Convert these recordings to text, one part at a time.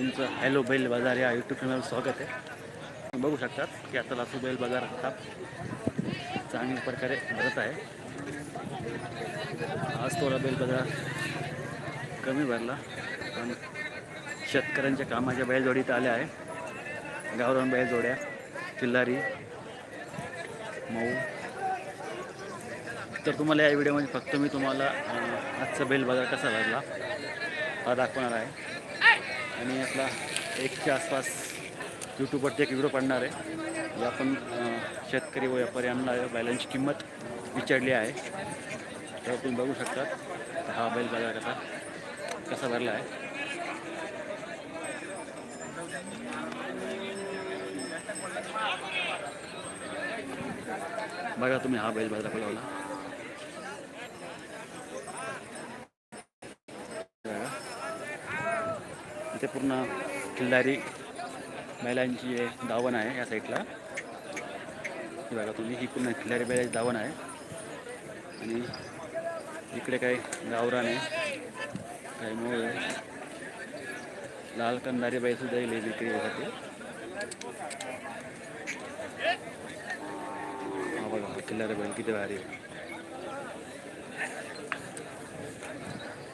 तुमचं हॅलो बैल बाजार या यूट्यूब चॅनलवर स्वागत आहे. बघू शकतात की आता लासू बैल बाजार हा चांगल्या प्रकारे भरत आहे. आज थोडा बैल बाजार कमी भरला पण शेतकऱ्यांच्या कामाच्या बैलजोडीत आल्या आहे. गावरान बैलजोड्या किल्लारी मऊ. तर तुम्हाला या व्हिडिओमध्ये फक्त मी तुम्हाला आजचा बैल बाजार कसा लागला हा दाखवणार आहे. आणि आपला एकच्या आसपास यूट्यूबवरती एक व्हिडिओ पडणार आहे. जे आपण शेतकरी व यांना बैलांची किंमत विचारली आहे. तर तुम्ही बघू शकता हा बैल बाजार कसा कसा भरला आहे. बघा तुम्ही हा बैल बाजार लावला इथे पूर्ण किल्लारी बैलांची दावण आहे या साईडला बघा तुम्ही ही पूर्ण किल्लारी बैलाची दावण आहे. आणि इकडे काही गावरान आहे. काही मोळ आहे. लाल कंदारी बैलसुद्धा येईल विक्रीसाठी हा बघा किल्लारी बैल किती भारी आहे.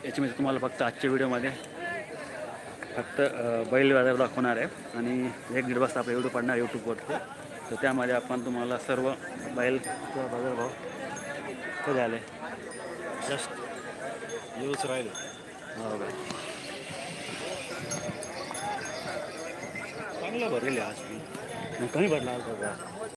याच्यामध्ये तुम्हाला फक्त आजच्या व्हिडिओमध्ये फक्त बैल बाजार दाखवणार आहे. आणि एक दीड वाजता आपला व्हिडिओ पडणार यूट्यूबवरती तर त्यामध्ये आपण तुम्हाला सर्व बैल बाजारभाव कधी आले जस्ट येऊच राहिले हो का चांगलं भरेल आज. मग कमी बाजार.